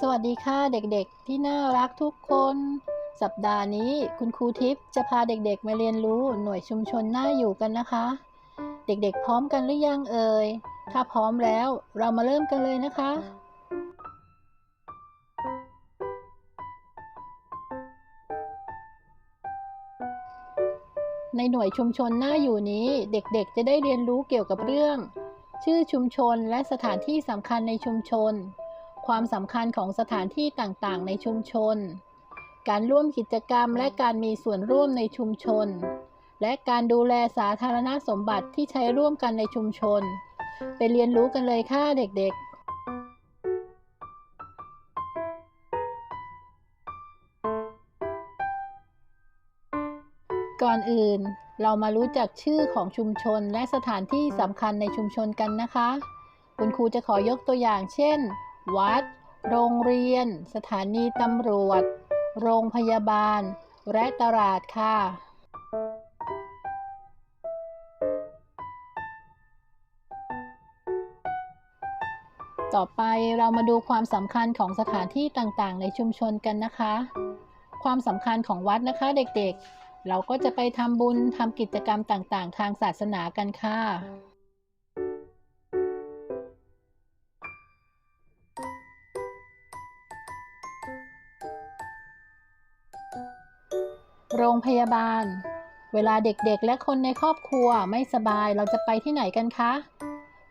สวัสดีค่ะเด็กๆ ที่น่ารักทุกคน สัปดาห์นี้คุณครูทิพย์จะพาเด็กๆ มาเรียนรู้หน่วยชุมชนน่าอยู่กันนะคะ เด็กๆ พร้อมกันหรือยังเอ่ย ถ้าพร้อมแล้วเรามาเริ่มกันเลยนะคะ ในหน่วยชุมชนน่าอยู่นี้เด็กๆ จะได้เรียนรู้เกี่ยวกับเรื่อง ชื่อชุมชนและสถานที่สำคัญในชุมชน ความสำคัญของสถานที่ต่างๆ ในชุมชน การร่วมกิจกรรมและการมีส่วนร่วมในชุมชน และการดูแลสาธารณสมบัติที่ใช้ร่วมกันในชุมชน ไปเรียนรู้กันเลยค่ะเด็กๆก่อนอื่นเรามารู้จักชื่อของชุมชนและสถานที่สำคัญในชุมชนกันนะคะ คุณครูจะขอยกตัวอย่างเช่น วัด โรงเรียน สถานีตำรวจ โรงพยาบาล และตลาดค่ะต่อไปเรามาดูความสำคัญของสถานที่ต่างๆ ในชุมชนกันนะคะ ความสำคัญของวัดนะคะเด็กๆ เราก็จะไปทำบุญทำกิจกรรมต่างๆ ทางศาสนากันค่ะ โรงพยาบาล เวลาเด็กๆ และคนในครอบครัวไม่สบายเราจะไปที่ไหนกันคะ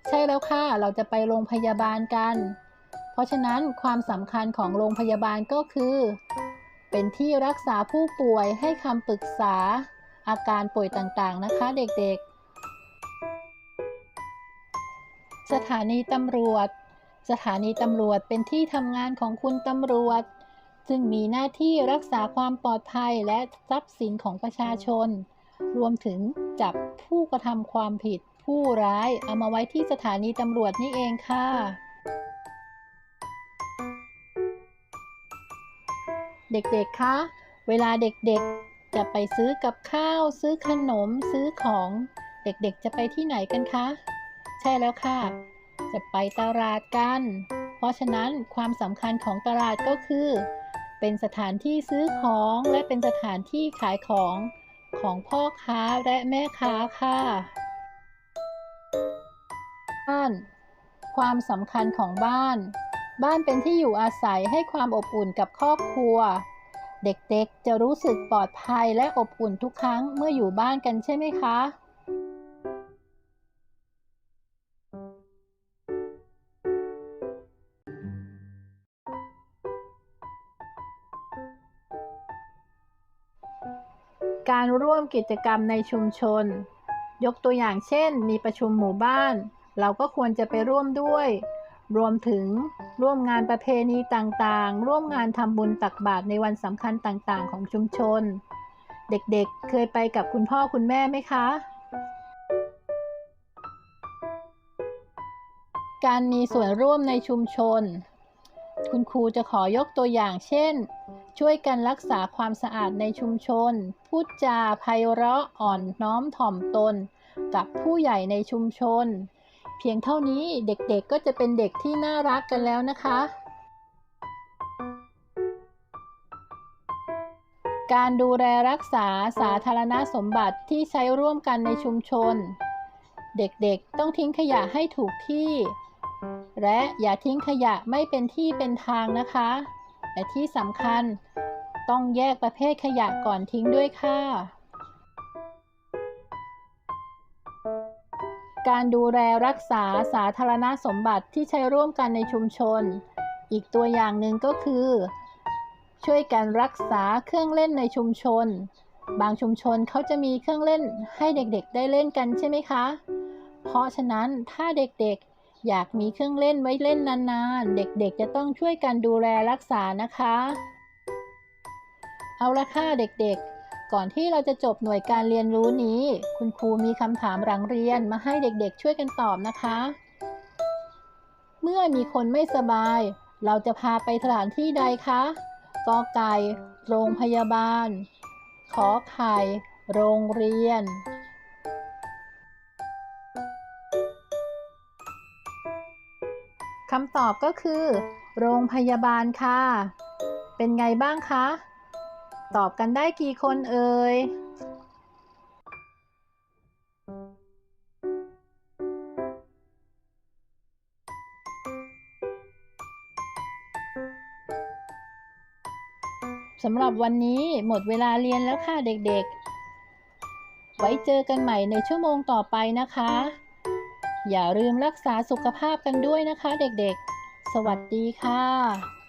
ใช่แล้วค่ะ เราจะไปโรงพยาบาลกัน เพราะฉะนั้นความสำคัญของโรงพยาบาลก็คือ เป็นที่รักษาผู้ป่วยให้คำปรึกษา อาการป่วยต่างๆนะคะเด็กๆ สถานีตำรวจ สถานีตำรวจเป็นที่ทำงานของคุณตำรวจ ซึ่งมีหน้าที่รักษาความปลอดภัยและทรัพย์สินของประชาชน รวมถึงจับผู้กระทำความผิดผู้ร้ายเอามาไว้ที่สถานีตำรวจนี่เองค่ะ เด็กๆ คะ เวลาเด็กๆ จะไปซื้อกับข้าว ซื้อขนม ซื้อของ เด็กๆ จะไปที่ไหนกันคะ ใช่แล้วค่ะ จะไปตลาดกัน เพราะฉะนั้นความสำคัญของตลาดก็คือ เป็นสถานที่ซื้อของและเป็นสถานที่ขายของของพ่อค้าและแม่ค้าค่ะบ้าน ความสำคัญของบ้าน บ้านเป็นที่อยู่อาศัยให้ความอบอุ่นกับครอบครัว เด็กๆจะรู้สึกปลอดภัยและอบอุ่นทุกครั้งเมื่ออยู่บ้านกันใช่ไหมคะ การร่วมกิจกรรมในชุมชน ยกตัวอย่างเช่น มีประชุมหมู่บ้าน เราก็ควรจะไปร่วมด้วย รวมถึงร่วมงานประเพณีต่างๆ ร่วมงานทำบุญตักบาตรในวันสำคัญต่างๆ ของชุมชน เด็กๆ เคยไปกับคุณพ่อคุณแม่ไหมคะ การมีส่วนร่วมในชุมชน คุณครูจะขอยกตัวอย่างเช่น ช่วยกันรักษาความสะอาดในชุมชน พูดจาไพเราะอ่อนน้อมถ่อมตน กับผู้ใหญ่ในชุมชน เพียงเท่านี้เด็กๆก็จะเป็นเด็กที่น่ารักกันแล้วนะคะ การดูแลรักษาสาธารณสมบัติที่ใช้ร่วมกันในชุมชน เด็กๆต้องทิ้งขยะให้ถูกที่ และอย่าทิ้งขยะไม่เป็นที่เป็นทางนะคะ และที่สำคัญ ต้องแยกประเภทขยะก่อนทิ้งด้วยค่ะ การดูแลรักษาสาธารณสมบัติที่ใช้ร่วมกันในชุมชน อีกตัวอย่างหนึ่งก็คือ ช่วยกันรักษาเครื่องเล่นในชุมชน บางชุมชนเขาจะมีเครื่องเล่นให้เด็กๆได้เล่นกันใช่ไหมคะ เพราะฉะนั้นถ้าเด็กๆ อยากมีเครื่องเล่นไว้เล่นนานๆ เด็กๆ จะต้องช่วยกันดูแลรักษานะคะ เอาละค่ะเด็กๆ ก่อนที่เราจะจบหน่วยการเรียนรู้นี้ คุณครูมีคำถามหลังเรียนมาให้เด็กๆ ช่วยกันตอบนะคะ เมื่อมีคนไม่สบาย เราจะพาไปสถานที่ใดคะกอไก่ โรงพยาบาล ขอไข่ โรงเรียน คำตอบก็คือ โรงพยาบาลค่ะ เป็นไงบ้างคะ ตอบกันได้กี่คนเอ่ยสำหรับวันนี้หมดเวลาเรียนแล้วค่ะเด็กๆ ไว้เจอกันใหม่ในชั่วโมงต่อไปนะคะ อย่าลืมรักษาสุขภาพกันด้วยนะคะเด็กๆ สวัสดีค่ะ